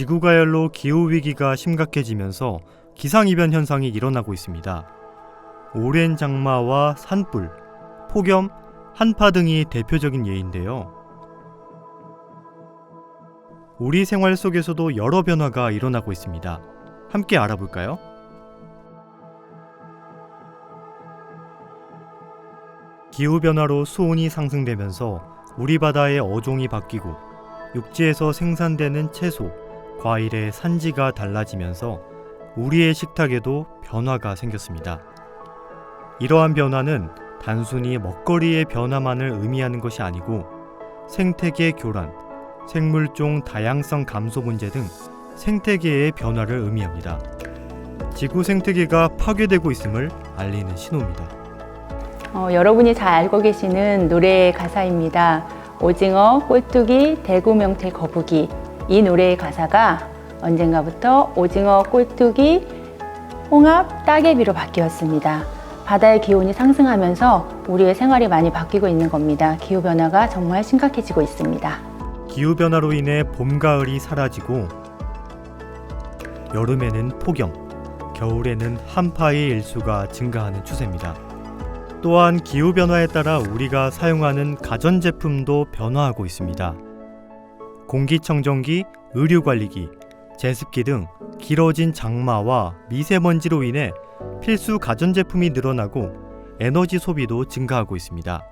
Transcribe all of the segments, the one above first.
지구가열로 기후위기가 심각해지면서 기상이변 현상이 일어나고 있습니다. 오랜 장마와 산불, 폭염, 한파 등이 대표적인 예인데요. 우리 생활 속에서도 여러 변화가 일어나고 있습니다. 함께 알아볼까요? 기후변화로 수온이 상승되면서 우리 바다의 어종이 바뀌고 육지에서 생산되는 채소, 과일의 산지가 달라지면서 우리의 식탁에도 변화가 생겼습니다. 이러한 변화는 단순히 먹거리의 변화만을 의미하는 것이 아니고 생태계 교란, 생물종 다양성 감소 문제 등 생태계의 변화를 의미합니다. 지구 생태계가 파괴되고 있음을 알리는 신호입니다. 어, 여러분이 잘 알고 계시는 노래의 가사입니다. 오징어, 꼴뚜기, 대구 명태 거북이. 이 노래의 가사가 언젠가부터 오징어, 꼴뚜기, 홍합, 따개비로 바뀌었습니다. 바다의 기온이 상승하면서 우리의 생활이 많이 바뀌고 있는 겁니다. 기후 변화가 정말 심각해지고 있습니다. 기후 변화로 인해 봄 가을이 사라지고 여름에는 폭염, 겨울에는 한파의 일수가 증가하는 추세입니다. 또한 기후 변화에 따라 우리가 사용하는 가전 제품도 변화하고 있습니다. 공기청정기, 의류관리기, 제습기 등 길어진 장마와 미세먼지로 인해 필수 가전 제품이 늘어나고 에너지 소비도 증가하고 있습니다.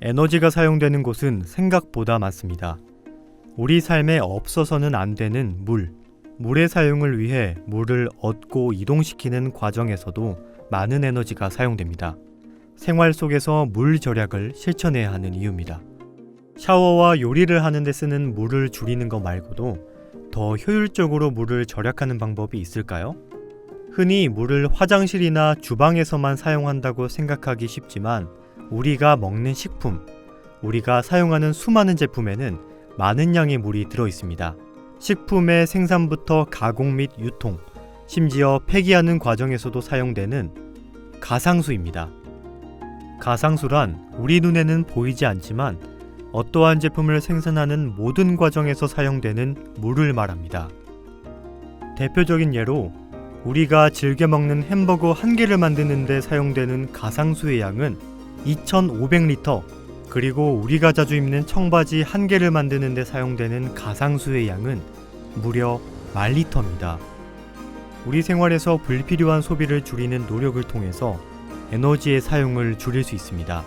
에너지가 사용되는 곳은 생각보다 많습니다. 우리 삶에 없어서는 안 되는 물. 물의 사용을 위해 물을 얻고 이동시키는 과정에서도 많은 에너지가 사용됩니다. 생활 속에서 물 절약을 실천해야 하는 이유입니다. 샤워와 요리를 하는데 쓰는 물을 줄이는 것 말고도 더 효율적으로 물을 절약하는 방법이 있을까요? 흔히 물을 화장실이나 주방에서만 사용한다고 생각하기 쉽지만 우리가 먹는 식품, 우리가 사용하는 수많은 제품에는 많은 양의 물이 들어 있습니다. 식품의 생산부터 가공 및 유통, 심지어 폐기하는 과정에서도 사용되는 가상수입니다. 가상수란 우리 눈에는 보이지 않지만 어떠한 제품을 생산하는 모든 과정에서 사용되는 물을 말합니다. 대표적인 예로 우리가 즐겨 먹는 햄버거 한 개를 만드는데 사용되는 가상수의 양은 2,500리터, 그리고 우리가 자주 입는 청바지 한 개를 만드는데 사용되는 가상수의 양은 무려 만 리터입니다. 우리 생활에서 불필요한 소비를 줄이는 노력을 통해서 에너지의 사용을 줄일 수 있습니다.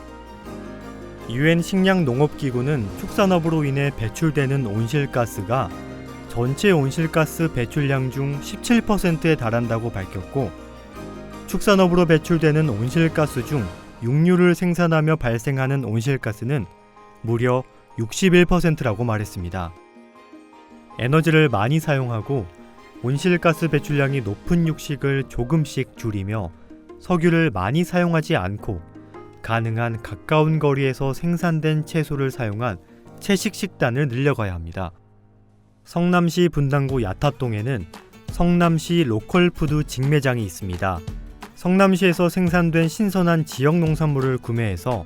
유엔 식량 농업 기구는 축산업으로 인해 배출되는 온실가스가 전체 온실가스 배출량 중 17%에 달한다고 밝혔고 축산업으로 배출되는 온실가스 중 육류를 생산하며 발생하는 온실가스는 무려 61%라고 말했습니다. 에너지를 많이 사용하고 온실가스 배출량이 높은 육식을 조금씩 줄이며 석유를 많이 사용하지 않고 가능한 가까운 거리에서 생산된 채소를 사용한 채식 식단을 늘려가야 합니다. 성남시 분당구 야탑동에는 성남시 로컬푸드 직매장이 있습니다. 성남시에서 생산된 신선한 지역 농산물을 구매해서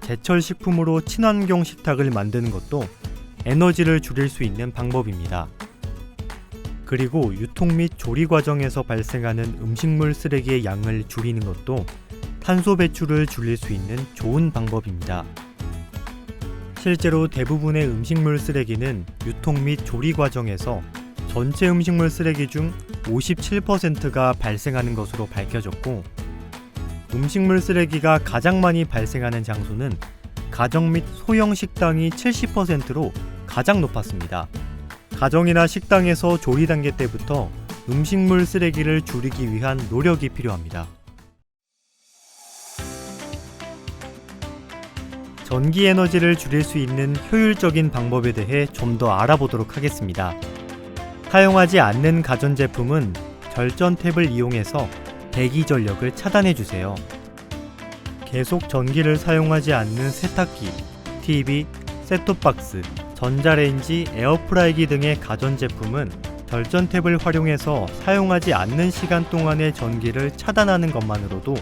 제철 식품으로 친환경 식탁을 만드는 것도 에너지를 줄일 수 있는 방법입니다. 그리고 유통 및 조리 과정에서 발생하는 음식물 쓰레기의 양을 줄이는 것도 탄소 배출을 줄일 수 있는 좋은 방법입니다. 실제로 대부분의 음식물 쓰레기는 유통 및 조리 과정에서 전체 음식물 쓰레기 중 57%가 발생하는 것으로 밝혀졌고 음식물 쓰레기가 가장 많이 발생하는 장소는 가정 및 소형 식당이 70%로 가장 높았습니다. 가정이나 식당에서 조리 단계 때부터 음식물 쓰레기를 줄이기 위한 노력이 필요합니다. 전기 에너지를 줄일 수 있는 효율적인 방법에 대해 좀 더 알아보도록 하겠습니다. 사용하지 않는 가전제품은 절전 탭을 이용해서 대기 전력을 차단해 주세요. 계속 전기를 사용하지 않는 세탁기, TV, 셋톱박스, 전자레인지, 에어프라이기 등의 가전제품은 절전 탭을 활용해서 사용하지 않는 시간 동안의 전기를 차단하는 것만으로도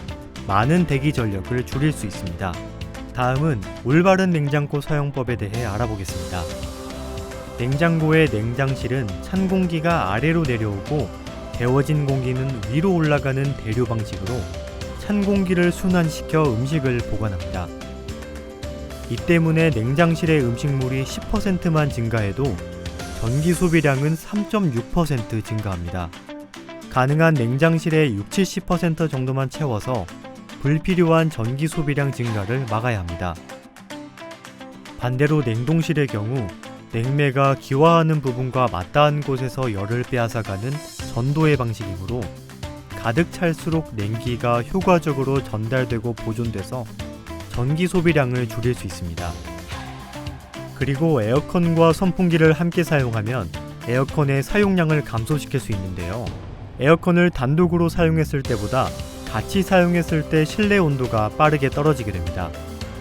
많은 대기 전력을 줄일 수 있습니다. 다음은 올바른 냉장고 사용법에 대해 알아보겠습니다. 냉장고의 냉장실은 찬 공기가 아래로 내려오고 데워진 공기는 위로 올라가는 대류 방식으로 찬 공기를 순환시켜 음식을 보관합니다. 이 때문에 냉장실의 음식물이 10%만 증가해도 전기 소비량은 3.6% 증가합니다. 가능한 냉장실의 6, 70% 정도만 채워서 불필요한 전기 소비량 증가를 막아야 합니다. 반대로 냉동실의 경우 냉매가 기화하는 부분과 맞닿은 곳에서 열을 빼앗아가는 전도의 방식이므로 가득 찰수록 냉기가 효과적으로 전달되고 보존돼서 전기 소비량을 줄일 수 있습니다. 그리고 에어컨과 선풍기를 함께 사용하면 에어컨의 사용량을 감소시킬 수 있는데요. 에어컨을 단독으로 사용했을 때보다 같이 사용했을 때 실내 온도가 빠르게 떨어지게 됩니다.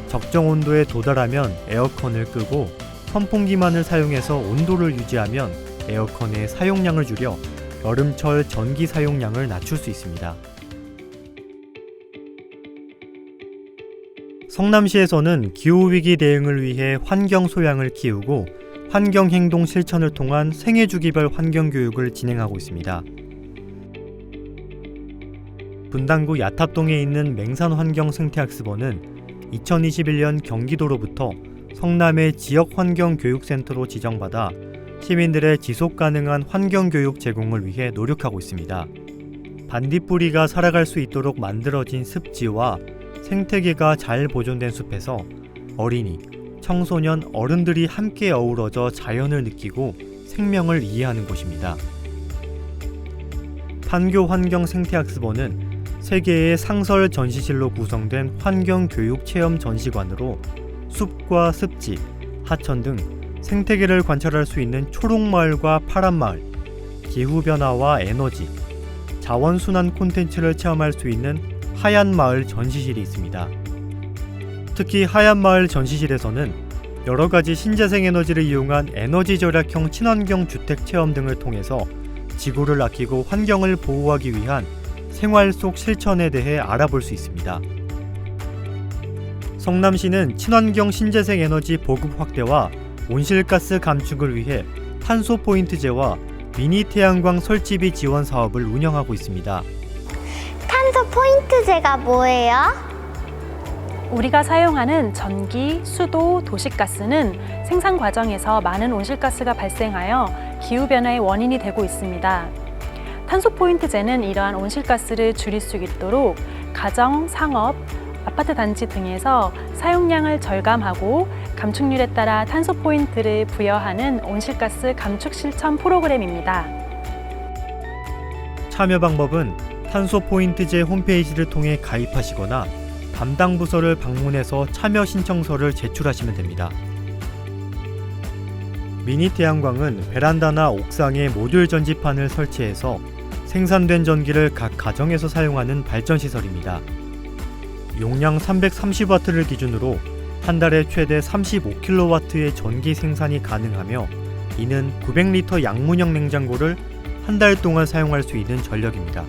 적정 온도에 도달하면 에어컨을 끄고 선풍기만을 사용해서 온도를 유지하면 에어컨의 사용량을 줄여 여름철 전기 사용량을 낮출 수 있습니다. 성남시에서는 기후위기 대응을 위해 환경 소양을 키우고 환경 행동 실천을 통한 생애 주기별 환경 교육을 진행하고 있습니다. 분당구 야탑동에 있는 맹산 환경 생태학습원은 2021년 경기도로부터 성남의 지역 환경 교육센터로 지정받아 시민들의 지속 가능한 환경 교육 제공을 위해 노력하고 있습니다. 반딧불이가 살아갈 수 있도록 만들어진 습지와 생태계가 잘 보존된 숲에서 어린이, 청소년, 어른들이 함께 어우러져 자연을 느끼고 생명을 이해하는 곳입니다. 판교 환경 생태학습원은 세계의 상설 전시실로 구성된 환경 교육 체험 전시관으로 숲과 습지, 하천 등 생태계를 관찰할 수 있는 초록마을과 파란마을, 기후변화와 에너지, 자원순환 콘텐츠를 체험할 수 있는 하얀 마을 전시실이 있습니다. 특히 하얀 마을 전시실에서는 여러 가지 신재생 에너지를 이용한 에너지 절약형 친환경 주택 체험 등을 통해서 지구를 아끼고 환경을 보호하기 위한 생활 속 실천에 대해 알아볼 수 있습니다. 성남시는 친환경 신재생 에너지 보급 확대와 온실가스 감축을 위해 탄소 포인트제와 미니 태양광 설치비 지원 사업을 운영하고 있습니다. 포인트제가 뭐예요? 우리가 사용하는 전기, 수도, 도시가스는 생산 과정에서 많은 온실가스가 발생하여 기후변화의 원인이 되고 있습니다. 탄소 포인트제는 이러한 온실가스를 줄일 수 있도록 가정, 상업, 아파트 단지 등에서 사용량을 절감하고 감축률에 따라 탄소 포인트를 부여하는 온실가스 감축 실천 프로그램입니다. 참여 방법은 탄소 포인트제 홈페이지를 통해 가입하시거나 담당 부서를 방문해서 참여 신청서를 제출하시면 됩니다. 미니 태양광은 베란다나 옥상에 모듈 전지판을 설치해서 생산된 전기를 각 가정에서 사용하는 발전 시설입니다. 용량 330와트를 기준으로 한 달에 최대 35kW의 전기 생산이 가능하며 이는 900리터 양문형 냉장고를 한 달 동안 사용할 수 있는 전력입니다.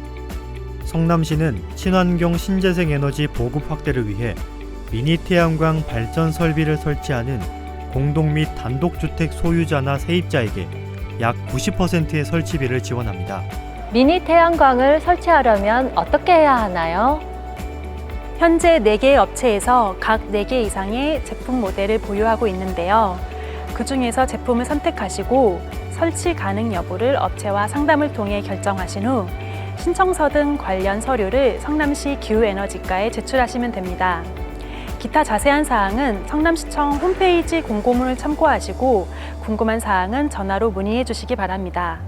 성남시는 친환경 신재생 에너지 보급 확대를 위해 미니 태양광 발전 설비를 설치하는 공동 및 단독 주택 소유자나 세입자에게 약 90%의 설치비를 지원합니다. 미니 태양광을 설치하려면 어떻게 해야 하나요? 현재 4개의 업체에서 각 4개 이상의 제품 모델을 보유하고 있는데요. 그 중에서 제품을 선택하시고 설치 가능 여부를 업체와 상담을 통해 결정하신 후 신청서 등 관련 서류를 성남시 기후에너지과에 제출하시면 됩니다. 기타 자세한 사항은 성남시청 홈페이지 공고문을 참고하시고 궁금한 사항은 전화로 문의해 주시기 바랍니다.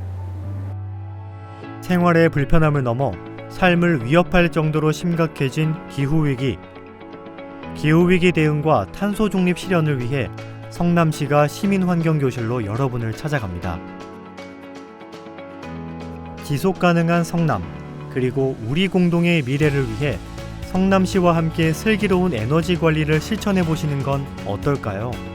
생활의 불편함을 넘어 삶을 위협할 정도로 심각해진 기후위기. 기후위기 대응과 탄소 중립 실현을 위해 성남시가 시민환경교실로 여러분을 찾아갑니다. 지속 가능한 성남, 그리고 우리 공동의 미래를 위해 성남시와 함께 슬기로운 에너지 관리를 실천해 보시는 건 어떨까요?